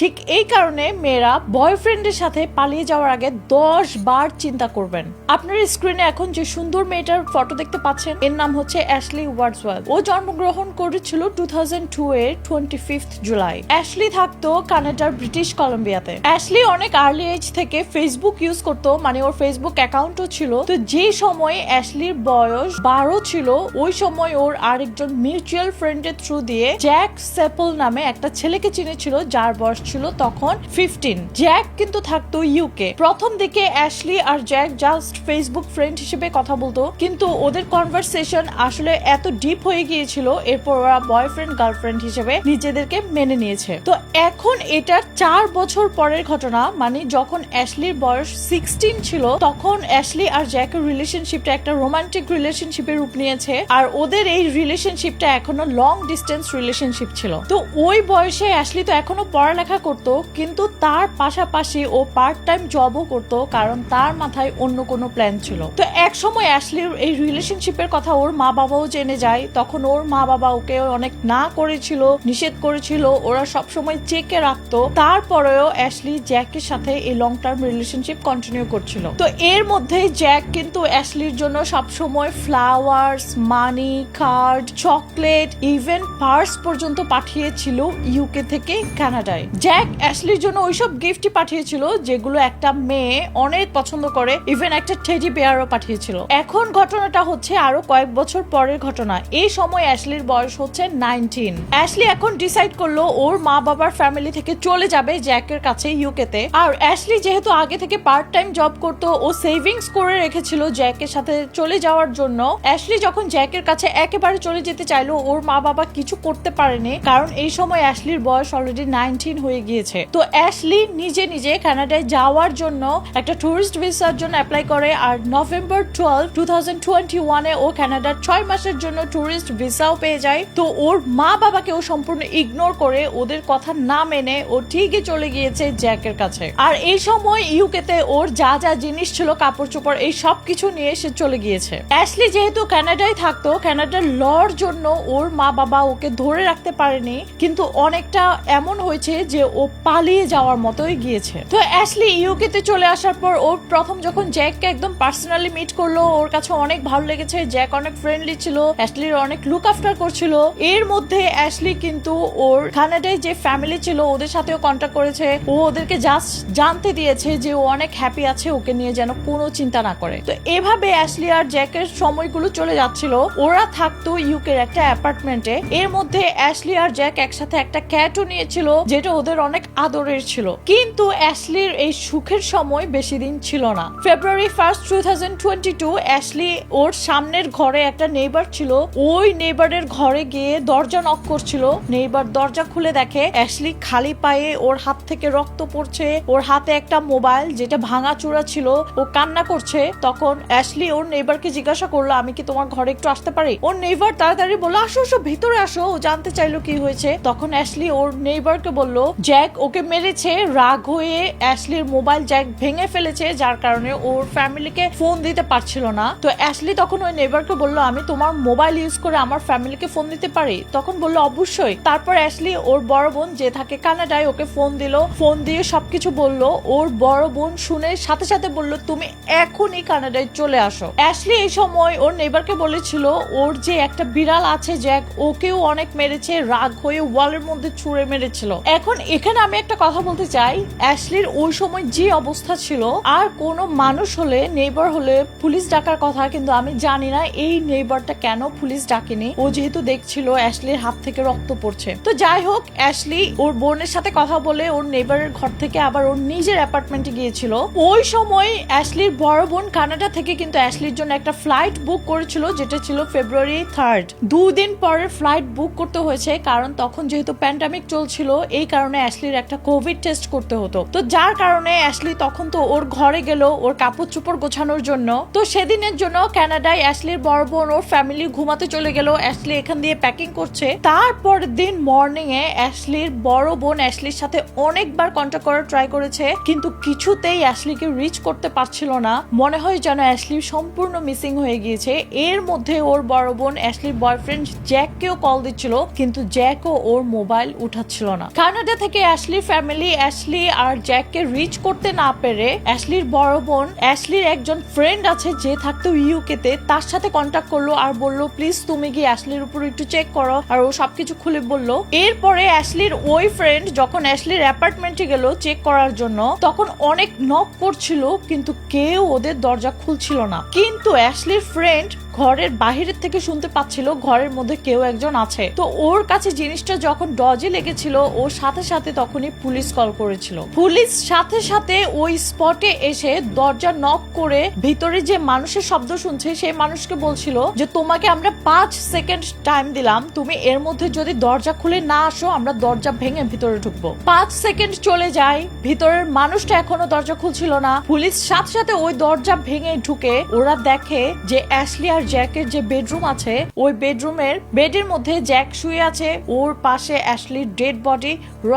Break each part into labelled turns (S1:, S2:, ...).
S1: ঠিক এই কারণে মেয়েরা বয়ফ্রেন্ডের সাথে পালিয়ে যাওয়ার আগে দশ বার চিন্তা করবেন। আপনার স্ক্রিনে এখন যে সুন্দর মেয়েটার ফটো দেখতে পাচ্ছেন, এর নাম হচ্ছে অ্যাশলি ওয়ার্ডসওয়াল ও জন্মগ্রহণ করেছিল টু থাউজেন্ড টু এর টোয়েন্টি ফিফথ জুলাই অ্যাশলি থাকতো কানাডার ব্রিটিশ কলম্বিয়াতে অ্যাশলি অনেক আর্লি এজ থেকে ফেসবুক ইউজ করতো মানে ওর ফেসবুক অ্যাকাউন্টও ছিল। তো যে সময় অ্যাশলির বয়স বারো ছিল, ওই সময় ওর আরেকজন মিউচুয়াল ফ্রেন্ডের থ্রু দিয়ে জ্যাক সেপল নামে একটা ছেলেকে চিনেছিল, যার বয়স ছিল তখন ফিফটিন জ্যাক কিন্তু থাকতো ইউকে প্রথম দিকে অ্যাশলি আর জ্যাক জাস্ট ফেসবুক ফ্রেন্ড হিসেবে কথা বলতো। কিন্তু ওদের কনভারসেশন আসলে এত ডিপ হয়ে গিয়েছিল, এরপর ওরা বয়ফ্রেন্ড গার্লফ্রেন্ড হিসেবে নিজেদেরকে মেনে নিয়েছে। তো এখন এটার চার বছর পরের ঘটনা মানে যখন অ্যাশলির বয়স সিক্সটিন ছিল, তখন অ্যাশলি আর জ্যাকের রিলেশনশিপটা একটা রোমান্টিক রিলেশনশিপের রূপ নিয়েছে, আর ওদের এই রিলেশনশিপটা এখনও লং ডিস্টেন্স রিলেশনশিপ ছিল। তো ওই বয়সে অ্যাশলি তো এখনও পড়ালেখা করতো, কিন্তু তার পাশাপাশি ও পার্ট টাইম জবও করতো, কারণ তার মাথায় অন্য কোনো প্ল্যান ছিল। তো এক সময় অ্যাশলির এই রিলেশনশিপের কথা ওর মা বাবাও জেনে যায়। তখন ওর মা বাবা ওকে অনেক না করেছিল, নিষেধ করেছিল, ওরা সবসময় চেকে রাখতো। তারপরেও অ্যাশলি জ্যাকের সাথে এই লং টার্ম রিলেশনশিপ কন্টিনিউ করছিল। তো এর মধ্যে জ্যাক কিন্তু অ্যাশলির জন্য সবসময় flowers money card chocolate even purse পর্যন্ত পাঠিয়েছিল ইউকে থেকে কানাডায় জ্যাক অ্যাশলির জন্য ওইসব গিফটই পাঠিয়েছিল, যেগুলো একটা মেয়ে অনেক পছন্দ করে ইভেন একটা টেডি বেয়ারও পাঠিয়েছিল। এখন ঘটনাটা হচ্ছে আরও কয়েক বছর পরের ঘটনা। এই সময় অ্যাশলির বয়স হচ্ছে নাইনটিন অ্যাশলি এখন ডিসাইড করল ওর মা বাবার ফ্যামিলি থেকে চলে যাবে জ্যাকের কাছে ইউকেতে আর অ্যাশলি যেহেতু আগে থেকে পার্ট টাইম জব করতো, ও সেভিংস করে রেখেছিল জ্যাকের সাথে চলে যাওয়ার জন্য। অ্যাশলি যখন জ্যাকের কাছে একেবারে চলে যেতে চাইলো, ওর মা বাবা কিছু করতে পারেনি। কারণ এই সময় অ্যাশলির বয়স অলরেডি নাইনটিন হয়ে গিয়েছে। তো অ্যাশলি নিজে নিজে কানাডায় যাওয়ার জন্য একটা টুরিস্ট ভিসার জন্য অ্যাপ্লাই করে আর November twelve two thousand twenty ওয়ানে ও কানাডার ছয় মাসের জন্য টুরিস্ট ভিসাও পেয়ে যায়। তো ওর মা বাবাকে ও সম্পূর্ণ ইগনোর করে ওদের কথা না মেনে ও ঠিকই চলে গিয়েছে জ্যাকের কাছে। আর এই সময় ইউকেতে ওর যা যা জিনিস ছিল কাপড় চোপড় এই সব কিছু নিয়ে সে চলে গিয়েছে। অ্যাশলি যেহেতু কানাডায় থাকতো, কানাডার লর জন্য ওর মা বাবা ওকে ধরে রাখতে পারেনি, কিন্তু অনেকটা এমন হয়েছে যে ও পালিয়ে যাওয়ার মতোই গিয়েছে। তো অ্যাশলি ইউকেতে চলে আসার পর ওর প্রথম যখন জ্যাককে একদম পার্সোনালি মিট করল, ওর কাছে অনেক ভালো লেগেছে, জ্যাক অনেক ফ্রেন্ডলি ছিল, অ্যাশলির অনেক লুক আফটার করছিল। এর মধ্যে অ্যাশলি কিন্তু ওর কানাডায় যে ফ্যামিলি ছিল, ওদের সাথেও কন্ট্যাক্ট করেছে। ও ওদেরকে জাস্ট জানতে দিয়েছে যে ও অনেক হ্যাপি আছে, ওকে নিয়ে যেন কোনো চিন্তা না করে। তো এভাবে অ্যাশলি আর জ্যাকের সময়গুলো চলে যাচ্ছিল। ওরা থাকতো ইউকের একটা অ্যাপার্টমেন্টে এর মধ্যে অ্যাশলি আর জ্যাক একসাথে একটা ক্যাটও নিয়েছিল, যেটা ওদের অনেক আদরের ছিল। কিন্তু অ্যাশলির এই সুখের সময় বেশি দিন ছিল না। February first two thousand twenty two Ashley ওর সামনের ঘরে একটা নেইবার ছিল। ওই নেইবারের ঘরে গিয়ে দরজা নক করছিল। নেইবার দরজা খুলে দেখে অ্যাশলি খালি পায়ে ওর হাত থেকে রক্ত পড়ছে। ওর হাতে একটা মোবাইল যেটা ভাঙা চূড়া ছিল। ও কান্না করছে। তখন অ্যাশলি ওর নেইবারকে জিজ্ঞাসা করল, আমি কি তোমার ঘরে একটু আসতে পারি? ওর নেইবার তাড়াতাড়ি বলল, আসো আসো, ভিতরে আসো। ও জানতে চাইলো কি হয়েছে। তখন অ্যাশলি ওর নেইবারকে বলল জ্যাক ওকে মেরেছে, রাগ হয়ে অ্যাশলির মোবাইল জ্যাক ভেঙে ফেলেছে, যার কারণে ওর ফ্যামিলিকে ফোন দিতে পারছিল না। তো অ্যাশলি তখন ওই নেইবারকে বলল, আমি তোমার মোবাইল ইউজ করে আমার ফ্যামিলিকে ফোন দিতে পারি? তখন বলল, অবশ্যই। তারপর অ্যাশলি ওর বড় বোন যে থাকে কানাডায় ওকে ফোন দিল, ফোন দিয়ে সবকিছু বলল। ওর বড় বোন শুনে সাথে সাথে বলল, তুমি এখনই কানাডায় চলে আসো। অ্যাশলি এই সময় ওর নেইবারকে বলেছিল, ওর যে একটা বিড়াল আছে জ্যাক, ওকেও অনেক মেরেছে, রাগ হয়ে ওয়ালের মধ্যে ছুঁড়ে মেরেছিল। এখন এখানে আমি একটা কথা বলতে চাই। অ্যাশলির ওই সময় যে অবস্থা ছিল, আর কোনো মানুষ হলে, নেইবার হলে পুলিশ ডাকার কথা কিন্তু আমি জানি না এই নেইবারটা কেন পুলিশ ডাকেনি। ও যেহেতু দেখছিল অ্যাশলির হাত থেকে রক্ত পড়ছে। তো যাই হোক, অ্যাশলি ওর বোনের সাথে কথা বলে ওর নেইবারের ঘর থেকে আবার ওর নিজের অ্যাপার্টমেন্টে গিয়েছিল। ওই সময় অ্যাশলির বড় বোন কানাডা থেকে কিন্তু অ্যাশলির জন্য একটা ফ্লাইট বুক করেছিল, যেটা ছিল ফেব্রুয়ারি থার্ড। দুদিন পরে ফ্লাইট বুক করতে হয়েছে, কারণ তখন যেহেতু প্যান্ডামিক চলছিল, এই কারণে অ্যাশলির একটা কোভিড টেস্ট করতে হতো। তো যার কারণে অ্যাশলি তখন তো ওর ঘরে গেল, ওর কাপড় চোপড় গোছানোর জন্য। তো সেদিনের জন্য কানাডায় অ্যাশলির বড় বোন ওর ফ্যামিলি ঘুমাতে চলে গেল, অ্যাশলি এখান দিয়ে প্যাকিং করছে। তারপর দিন মর্নিং এ অ্যাশলির বড় বোন অ্যাশলির সাথে অনেকবার কন্ট্যাক্ট করার ট্রাই করেছে, কিন্তু কিছুতেই অ্যাশলিকে রিচ করতে পারছিল না। মনে হয় যেন অ্যাশলি সম্পূর্ণ মিসিং হয়ে গিয়েছে। এর মধ্যে ওর বড় বোন অ্যাশলির বয়ফ্রেন্ড জ্যাককেও কল দিচ্ছিল, কিন্তু জ্যাকও ওর মোবাইল উঠাচ্ছিল না। কানাডা থেকে অ্যাশলির ফ্যামিলি, অ্যাশলি আর জ্যাককে রিচ করতে না পেরে অ্যাশলির বড় বোন, অ্যাশলির একজন ফ্রেন্ড আছে যে থাকতো ইউকেতে, তার সাথে কন্ট্যাক্ট করল আর বলল প্লিজ তুমি গিয়ে অ্যাশলির উপর একটু চেক করো। আর ও সবকিছু খুলে বলল। এরপরে অ্যাশলির ওই ফ্রেন্ড যখন অ্যাশলির অ্যাপার্টমেন্টে গেল চেক করার জন্য, তখন অনেক নক করছিল, কিন্তু কেউ ওদের দরজা খুলছিল না। কিন্তু অ্যাশলির ফ্রেন্ড ঘরের বাহিরের থেকে শুনতে পাচ্ছিল, ঘরের মধ্যে কেউ একজন আছে। তো ওর কাছে জিনিসটা যখন ডজে লেগেছিল, ওর সাথে সাথে তখনই পুলিশ কল করেছিল। পুলিশ সাথে সাথে ওই স্পটে এসে দরজা নক করে ভিতরে যে মানুষের শব্দ শুনছে সেই মানুষকে বলছিল যে, তোমাকে আমরা পাঁচ সেকেন্ড টাইম দিলাম। তুমি এর মধ্যে যদি দরজা খুলে না আসো, আমরা দরজা ভেঙে ভিতরে ঢুকবো। পাঁচ সেকেন্ড চলে যায়। ভিতরের মানুষটা এখনও দরজা খুলছিল না। পুলিশ সাথে সাথে ওই দরজা ভেঙে ঢুকে ওরা দেখে যে, অ্যাশলি আর জ্যাকের যে বেডরুম আছে, ওই বেডরুমের বেডের মধ্যে জ্যাক শুয়ে আছে। ওর পাশে অ্যাশলির ডেড বডি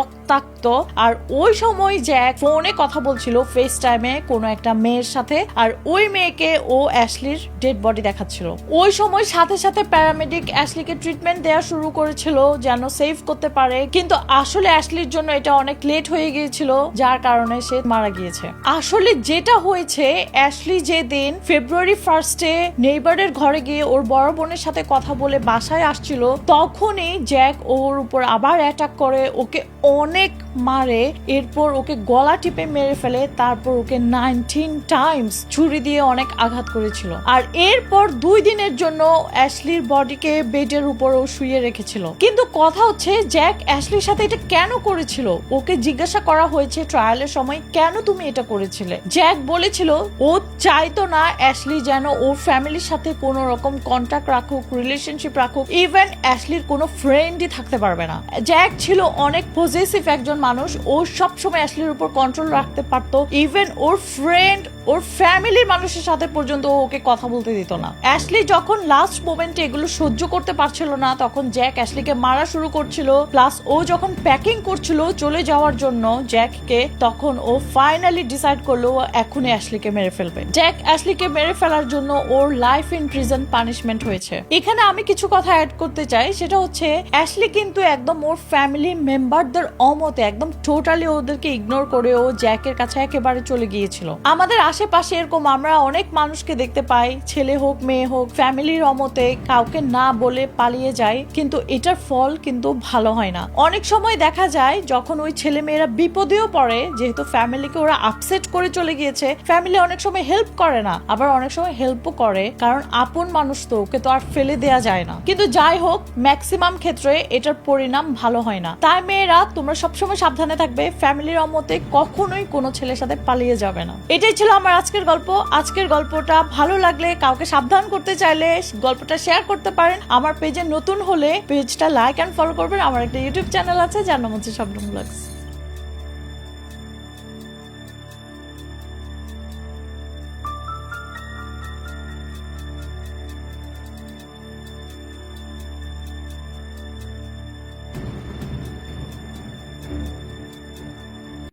S1: out. রক্তাক্ত আর ওই সময় জ্যাক ফোনে কথা বলছিল ফেস টাইমে কোনো একটা মেয়ের সাথে, আর ওই মেয়েকে ও অ্যাশলির ডেড বডি দেখাচ্ছিল। ওই সময় সাথে সাথে প্যারামেডিক অ্যাশলিকে ট্রিটমেন্ট দেওয়া শুরু করেছিল, যেন সেভ করতে পারে। কিন্তু আসলে অ্যাশলির জন্য এটা অনেক লেট হয়ে গিয়েছিল, যার কারণে সে মারা গিয়েছে। আসলে যেটা হয়েছে, অ্যাশলি যে দিন ফেব্রুয়ারি ফার্স্টে নেইবারের ঘরে গিয়ে ওর বড় বোনের সাথে কথা বলে বাসায় আসছিল, তখনই জ্যাক ওর উপর আবার অ্যাটাক করে, ওকে অনেক অনেক মারে, এরপর ওকে গলা টিপে মেরে ফেলে, তারপর ওকে নাইনটিন টাইমস ছুরি দিয়ে অনেক আঘাত করেছিল। আর এরপর দুই দিনের জন্য অ্যাশলির বডিকে বেডের উপর ও শুয়ে রেখেছিল। কিন্তু কথা হচ্ছে, জ্যাক অ্যাশলির সাথে এটা কেন করেছিল? ওকে জিজ্ঞাসা করা হয়েছে ট্রায়ালের সময়, কেন তুমি এটা করেছিলে? জ্যাক বলেছিল, ও চাইতো না অ্যাশলি যেন ওর ফ্যামিলির সাথে কোনো রকম কন্ট্যাক্ট রাখুক রিলেশনশিপ রাখুক ইভেন অ্যাশলির কোনো ফ্রেন্ডই থাকতে পারবে না। জ্যাক ছিল অনেক পজিটিভ একজন মানুষ ও সবসময় অ্যাশলির উপর কন্ট্রোল রাখতে পারতো। ইভেন ওর ফ্রেন্ড ওর ফ্যামিলির মানুষের সাথে পর্যন্ত ওকে কথা বলতে দিত না। অ্যাশলি যখন লাস্ট মোমেন্টে এগুলো সহ্য করতে পারছিল না, তখন জ্যাক অ্যাশলিকে মারা শুরু করছিল। প্লাস ও যখন প্যাকিং করছিল চলে যাওয়ার জন্য জ্যাককে, তখন ও ফাইনালি ডিসাইড করল এখনই অ্যাশলিকে মেরে ফেলবে। জ্যাক অ্যাশলিকে মেরে ফেলার জন্য ওর লাইফ ইন প্রিজন পানিশমেন্ট হয়েছে। এখানে আমি কিছু কথা অ্যাড করতে চাই। সেটা হচ্ছে, অ্যাশলি কিন্তু একদম ওর ফ্যামিলি মেম্বারদের অমতে, একদম টোটালি ওদেরকে ইগনোর করে ও জ্যাকের কাছে একেবারে চলে গিয়েছিল। আমাদের আশেপাশে এরকম আমরা অনেক মানুষকে দেখতে পাই, ছেলে হোক, মেয়ে হোক, ফ্যামিলির অমতে কাউকে না বলে পালিয়ে যায়, কিন্তু এটার ফল কিন্তু ভালো হয় না। অনেক সময় দেখা যায়, যখন ওই ছেলে মেয়েরা বিপদেও পড়ে, যেহেতু ফ্যামিলিকে ওরা আপসেট করে চলে গিয়েছে ফ্যামিলি অনেক সময় হেল্প করে না, আবার অনেক সময় হেল্পও করে, কারণ আপন মানুষ তো, ওকে তো আর ফেলে দেয়া যায় না। কিন্তু যাই হোক ম্যাক্সিমাম ক্ষেত্রে এটার পরিণাম ভালো হয় না। তাই মেয়েরা, তোমরা সবসময় সাবধানে থাকবে ফ্যামিলির অমতে কখনোই কোনো ছেলের সাথে পালিয়ে যাবে না। এটাই ছিল আমার আজকের গল্প, আজকের গল্পটা ভালো লাগলে কাউকে সাবধান করতে চাইলে গল্পটা শেয়ার করতে পারেন। আমার পেজে নতুন হলে পেজটা লাইক অ্যান্ড ফলো করবেন। আমার একটা ইউটিউব চ্যানেল আছে, যার নাম হচ্ছে শব্দমূলক